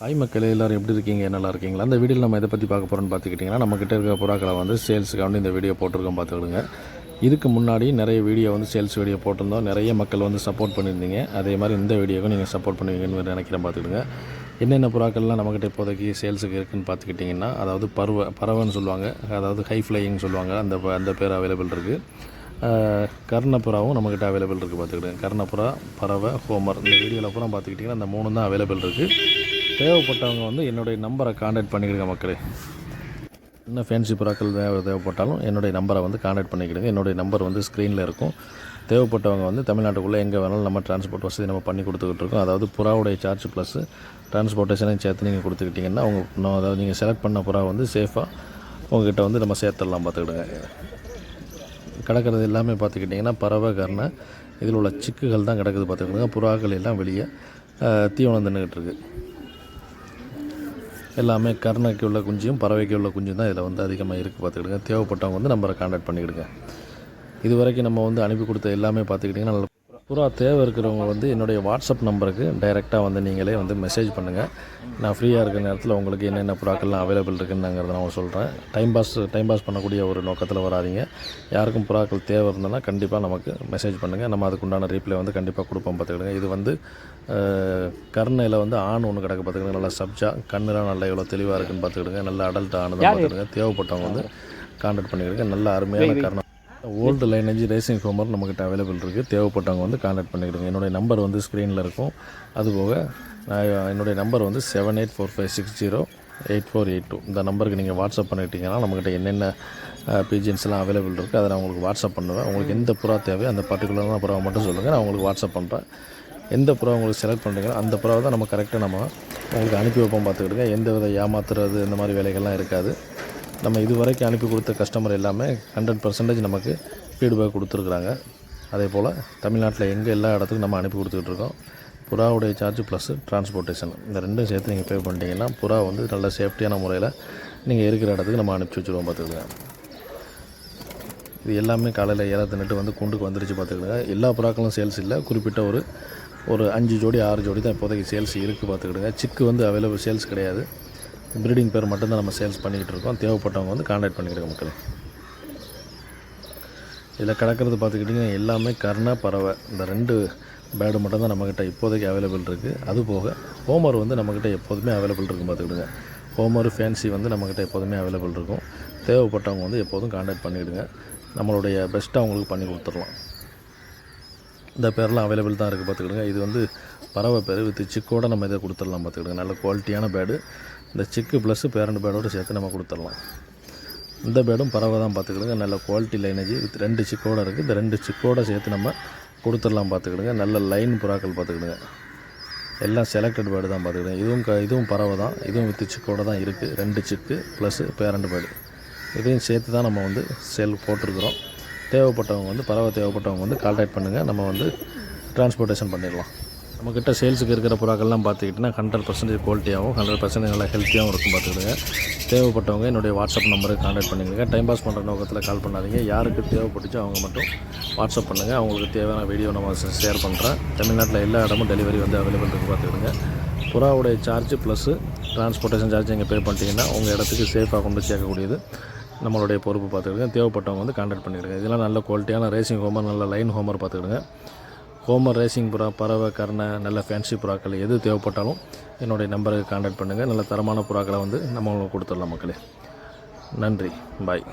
Hi மக்களே எல்லோரும் எப்படி இருக்கீங்க? நல்லா இருக்கீங்களா? அந்த வீடியோவில் நம்ம எதை பற்றி பார்க்க போகிறோம்னு பார்த்துக்கிட்டிங்கன்னா நம்மக்கிட்ட இருக்க புறாக்களை வந்து சேல்ஸுக்கு வந்து இந்த வீடியோ போட்டிருக்கோம் பார்த்துக்கிடுங்க. இதுக்கு முன்னாடி நிறைய வீடியோ வந்து சேல்ஸ் வீடியோ போட்டிருந்தோம். நிறைய மக்கள் வந்து சப்போர்ட் பண்ணியிருந்தீங்க. அதே மாதிரி இந்த வீடியோக்கும் நீங்கள் சப்போர்ட் பண்ணுவீங்கன்னு நினைக்கிறேன் பார்த்துக்கிடுங்க. என்னென்ன புறாக்கள்லாம் நம்மக்கிட்ட இப்போதைக்கு சேல்ஸுக்கு இருக்குன்னு பார்த்துக்கிட்டிங்கன்னா அதாவது பருவ பறவைன்னு சொல்லுவாங்க. அதாவது ஹை ஃப்ளையிங் சொல்லுவாங்க. அந்த ப- அந்த பேர் அவைலபிள் இருக்குது கர்ணப்புறாவும் நம்மக்கிட்ட அவைலபிள் இருக்குது பார்த்துக்கிட்டு கர்ணப்புறா பறவை ஹோமர். இந்த வீடியோவில் அப்புறம் பார்த்துக்கிட்டிங்கன்னா அந்த மூணு தான் அவைலபிள் இருக்குது தேவைப்பட்டவங்க வந்து என்னுடைய நம்பரை காண்டாக்ட் பண்ணிக்கிடுங்க மக்களே. இன்னும் ஃபேன்சி புறாக்கள் தேவை தேவைப்பட்டாலும் என்னுடைய நம்பரை வந்து காண்டாக்ட் பண்ணிக்கிடுங்க. என்னுடைய நம்பர் வந்து ஸ்க்ரீனில் இருக்கும். தேவைப்பட்டவங்க வந்து தமிழ்நாட்டுக்குள்ளே எங்கே வேணாலும் நம்ம டிரான்ஸ்போர்ட் வசதி நம்ம பண்ணி கொடுத்துக்கிட்டு இருக்கோம். அதாவது புறாவுடைய சார்ஜ் ப்ளஸ்ஸு டிரான்ஸ்போர்ட்டேஷனையும் சேர்த்து நீங்கள் கொடுத்துக்கிட்டிங்கன்னா அவங்க அதாவது நீங்கள் செலக்ட் பண்ண புறா வந்து சேஃபாக உங்ககிட்ட வந்து நம்ம சேர்த்துடலாம் பார்த்துக்கிடுங்க. கிடக்கிறது எல்லாமே பார்த்துக்கிட்டிங்கன்னா பறவை கரணை இதில் உள்ள சிக்குகள் தான் கிடக்குது பார்த்துக்கிடுங்க. புறாக்கள் எல்லாம் வெளியே தீவனம் தின்னுக்கிட்டு இருக்குது எல்லாமே கருணைக்கு உள்ள குஞ்சியும் பறவைக்கு உள்ள குஞ்சும் தான் இதில் வந்து அதிகமாக இருக்குது பார்த்துக்கிடுங்க. தேவைப்பட்டவங்க வந்து நம்பரை காண்டாக்ட் பண்ணிக்கிடுங்க. இது வரைக்கும் நம்ம வந்து அனுப்பி கொடுத்த எல்லாமே பார்த்துக்கிட்டிங்கன்னா நல்ல புறா தேவை இருக்கிறவங்க வந்து என்னுடைய வாட்ஸ்அப் நம்பருக்கு டைரெக்டாக வந்து நீங்களே வந்து மெசேஜ் பண்ணுங்கள் நான் ஃப்ரீயாக இருக்கிற நேரத்தில் உங்களுக்கு என்னென்ன புறாக்கள்லாம் அவைலபிள் இருக்குங்கிறத நான் சொல்கிறேன் டைம் பாஸ் டைம் பாஸ் பண்ணக்கூடிய ஒரு நோக்கத்தில் வராதீங்க. யாருக்கும் புறாக்கள் தேவை இருந்ததுன்னா கண்டிப்பாக நமக்கு மெசேஜ் பண்ணுங்கள் நம்ம அதுக்குண்டான ரீப்ளை வந்து கண்டிப்பாக கொடுப்போம் பார்த்துக்கிடுங்க இது வந்து கருணையில் வந்து ஆண் ஒன்று கிடக்கு பார்த்துக்கிடுங்க நல்லா சப்ஜா கண்ணுலாம் நல்லா எவ்வளோ தெளிவாக இருக்குன்னு பார்த்துக்கிடுங்க நல்லா அடல்ட் ஆனது பார்த்துக்கிடுங்க தேவைப்பட்டவங்க வந்து கான்டாக்ட் பண்ணிக்கிடுங்க நல்ல அருமையான கருணை. ஓல்டு லைனேஜ் ரேசிங் ஹோமர் நம்மக்கிட்ட அவைலபிள் இருக்குது தேவைப்பட்டவங்க வந்து கான்டாக்ட் பண்ணிக்கிடுங்க. என்னுடைய நம்பர் வந்து ஸ்க்ரீனில் இருக்கும். அதுபோக நான் என்னுடைய நம்பர் வந்து seven eight four five six zero eight four eight two இந்த நம்பருக்கு நீங்கள் வாட்ஸ்அப் பண்ணிக்கிட்டிங்கன்னா நம்மக்கிட்ட என்னென்ன பிஜின்ஸ்லாம் அவைலபிள் இருக்குது அதை நான் உங்களுக்கு வாட்ஸ்அப் பண்ணுவேன். உங்களுக்கு எந்த புறா தேவையோ அந்த பர்டிகுலரான புறாவை மட்டும் சொல்லுங்கள் நான் உங்களுக்கு வாட்ஸ்அப் பண்ணுறேன் எந்த புறா உங்களுக்கு செலக்ட் பண்ணுறீங்களோ அந்த புறாவை தான் நம்ம கரெக்டாக நம்ம உங்களுக்கு அனுப்பி வைப்போம் பார்த்துக்கிடுங்க. எந்த வித ஏமாத்துறது இந்த மாதிரி வேலைகள்லாம் இருக்காது. நம்ம இதுவரைக்கும் அனுப்பி கொடுத்த கஸ்டமர் எல்லாமே ஹண்ட்ரட் பர்சன்டேஜ் நமக்கு ஃபீட்பேக் கொடுத்துருக்குறாங்க. அதே போல் தமிழ்நாட்டில் எங்கே எல்லா இடத்துக்கும் நம்ம அனுப்பி கொடுத்துக்கிட்டு இருக்கோம். புறாவுடைய சார்ஜ் ப்ளஸ் டிரான்ஸ்போர்ட்டேஷன் இந்த ரெண்டும் சேர்த்து நீங்கள் பே பண்ணிட்டீங்கன்னா புறா வந்து நல்ல சேஃப்டியான முறையில் நீங்கள் இருக்கிற இடத்துக்கு நம்ம அனுப்பிச்சி வச்சுருவோம் பார்த்துக்கோங்க. இது எல்லாமே காலையில் ஏழை தின்னுட்டு வந்து குண்டுக்கு வந்துருச்சு பார்த்துக்கிடுங்க எல்லா புறாக்களும் சேல்ஸ் இல்லை. குறிப்பிட்ட ஒரு ஒரு அஞ்சு ஜோடி ஆறு ஜோடி தான் இப்போதைக்கு சேல்ஸ் இருக்குது பார்த்துக்கிடுங்க சிக்கு வந்து அவைலபிள் சேல்ஸ் கிடையாது. ப்ரீடிங் பேர் மட்டும்தான் நம்ம சேல்ஸ் பண்ணிக்கிட்டு இருக்கோம். தேவைப்பட்டவங்க வந்து காண்டாக்ட் பண்ணிக்கிடுங்க மக்களே. இதில் கிடக்கிறது பார்த்துக்கிட்டிங்கன்னா எல்லாமே கர்ணா பறவை. இந்த ரெண்டு பேடு மட்டும்தான் நம்மக்கிட்ட இப்போதைக்கு அவைலபிள் இருக்குது அது போக ஹோமர் வந்து நம்மக்கிட்ட எப்போதுமே அவைலபிள் இருக்கும் பார்த்துக்கிடுங்க. ஹோமர் ஃபேன்சி வந்து நம்மக்கிட்ட எப்போதுமே அவைலபிள் இருக்கும். தேவைப்பட்டவங்க வந்து எப்போதும் காண்டாக்ட் பண்ணிவிடுங்க நம்மளுடைய பெஸ்ட்டாக அவங்களுக்கு பண்ணி கொடுத்துடலாம். இந்த பேர்லாம் அவைலபிள் தான் இருக்குது பார்த்துக்கிடுங்க. இது வந்து பறவை பேர் வித் சிக்கோட நம்ம இதை கொடுத்துடலாம் பார்த்துக்கிடுங்க. நல்ல குவாலிட்டியான பேடு இந்த சிக்கு ப்ளஸ் பேரண்ட் பேடோடு சேர்த்து நம்ம கொடுத்துடலாம். இந்த பேடும் பறவை தான் பார்த்துக்கிடுங்க. நல்ல குவாலிட்டி லைனேஜ் வித் ரெண்டு சிக்கோடு இருக்குது இந்த ரெண்டு சிக்கோடு சேர்த்து நம்ம கொடுத்துடலாம் பார்த்துக்கிடுங்க. நல்ல லைன் புறாக்கள் பார்த்துக்கிடுங்க. எல்லாம் செலக்டட் பேர்டு தான் பார்த்துக்கிடுங்க. இதுவும் க இதுவும் பறவை தான். இதுவும் வித்து சிக்கோடு தான் இருக்குது ரெண்டு சிக்கு ப்ளஸ் பேரண்ட் பேர்டு இதையும் சேர்த்து தான் நம்ம வந்து செல் போட்டிருக்கிறோம். தேவைப்பட்டவங்க வந்து பறவை தேவைப்பட்டவங்க வந்து கான்டாக்ட் பண்ணுங்கள் நம்ம வந்து டிரான்ஸ்போர்ட்டேஷன் பண்ணிடலாம். நம்மக்கிட்ட சேல்ஸுக்கு இருக்கிற புறாக்கள்லாம் பார்த்துக்கிட்டிங்கன்னா ஹண்ட்ரட் பர்சன்டேஜ் குவாலிட்டியாகவும் ஹண்ட்ரட் பர்சன்டேஜ் நல்லா ஹெல்த்தியாகவும் இருக்கும் பார்த்துக்கிடுங்க. தேவைப்பட்டவங்க என்னுடைய வாட்ஸ்அப் நம்பருக்கு காண்டாக்ட் பண்ணிக்கோங்க. டைம் பாஸ் பண்ணுற நோக்கத்தில் கால் பண்ணாதீங்க. யாருக்கு தேவைப்பட்டுச்சோ அவங்க மட்டும் வாட்ஸ்அப் பண்ணுங்கள் அவங்களுக்கு தேவையான வீடியோ நம்ம ஷேர் பண்ணுறேன் தமிழ்நாட்டில் எல்லா இடமும் டெலிவரி வந்து அவைலபிள் இருக்குது பார்த்துக்கிடுங்க. புறாவுடைய சார்ஜ் ப்ளஸ் டிரான்ஸ்போர்ட்டேஷன் சார்ஜ் நீங்கள் பே பண்ணிட்டீங்கன்னா உங்கள் இடத்துக்கு சேஃபாக கொண்டு சேர்க்கக்கூடியது நம்மளுடைய பொறுப்பு பார்த்துக்கிடுங்க. தேவைப்பட்டவங்க வந்து காண்டாக்ட் பண்ணிடுங்க. இதெல்லாம் நல்ல குவாலிட்டியான ரேசிங் ஹோமர் நல்ல லைன் ஹோமர் பார்த்துக்கிடுங்க. கோமர் ரேசிங் புறா பறவை கருணை நல்ல ஃபேன்சி புறாக்கள் எது தேவைப்பட்டாலும் என்னுடைய நம்பருக்கு காண்டாக்ட் பண்ணுங்கள் நல்ல தரமான புறாக்களை வந்து நம்ம கொடுத்துடலாம் மக்களே. நன்றி. பாய்